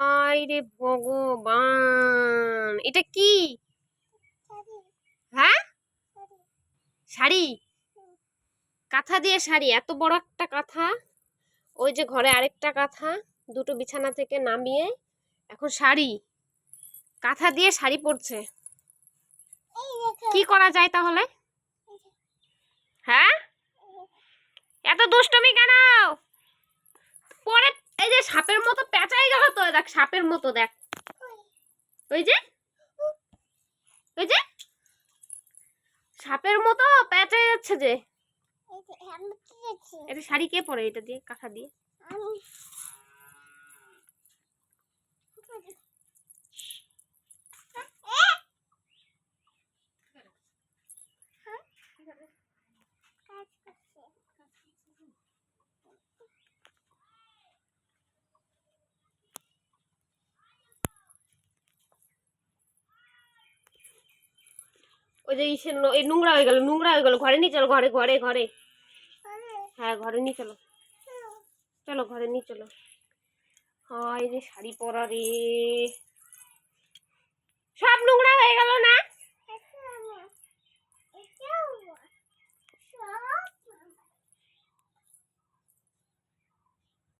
আয় রে ভগবান। এটা কি? হ্যাঁ? শাড়ি? কাঁথা দিয়ে শাড়ি, এত বড় একটা কাঁথা? ওই যে ঘরে আরেকটা কাঁথা, দুটো বিছানা থেকে নামিয়ে এখন শাড়ি। কাঁথা দিয়ে শাড়ি পরছে। কি করা যায় তাহলে? হ্যাঁ? এত দুষ্টমি কেন? পরে এই যে সাপের মতো দেখ সাপের মতো দেখ। ওই যে? ওই যে? সাপের মতো প্যাঁচে যাচ্ছে যে। এটা শাড়ি কে পরে? এটা দিয়ে কাঁথা দিয়ে। ওই যে ইসের ন- এই নোংরা হয়ে গেল, নোংরা হয়ে গেল। ঘরে নিয়ে চলো, ঘরে ঘরে ঘরে। হ্যাঁ ঘরে নিয়ে চলো। চলো, ঘরে নিয়ে চলো। হয় রে, শাড়ি পরা রে। সব নোংরা হয়ে গেল না?